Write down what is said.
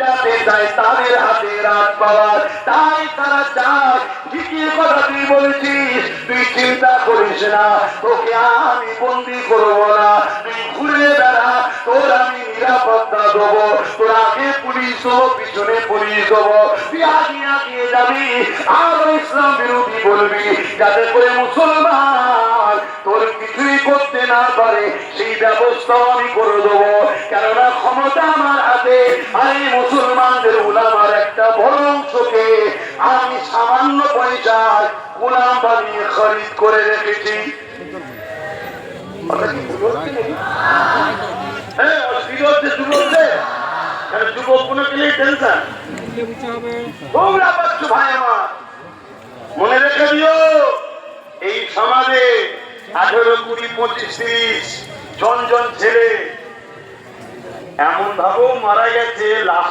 যাতে চায় তাদের হাতে রাত পাওয়ার। তাই তারা চায় ঠিকই কথা তুই বলেছিস, তুই চিন্তা করিস না, তোকে আমি বন্দি করব না। তুই ঘুরে বেড়া, তোর আমি নিরাপত্তা দেবো, তোর আগে পুলিশ দেবো পিছনে পুলিশ দেবো তুই আগে আগে যাবি, আর ইসলাম বিরোধী বলবি, যাতে করে মুসলমান তোর কিছুই করতে না পারে, সেই ব্যবস্থাও আমি করে দেবো। কেননা ক্ষমতা আমার হাতে আর এই মুসলমানদের উলামার একটা বড় অংশকে আমি সামান্য পয়সায় গোলাম বানিয়ে খরিদ করে রেখেছি। হ্যাঁ আমার। মনে রেখে দিও, এই সমাজে আঠেরো কুড়ি পঁচিশ তিরিশ জন জন ছেলে এমন ভাবেও মারা গেছে লাশ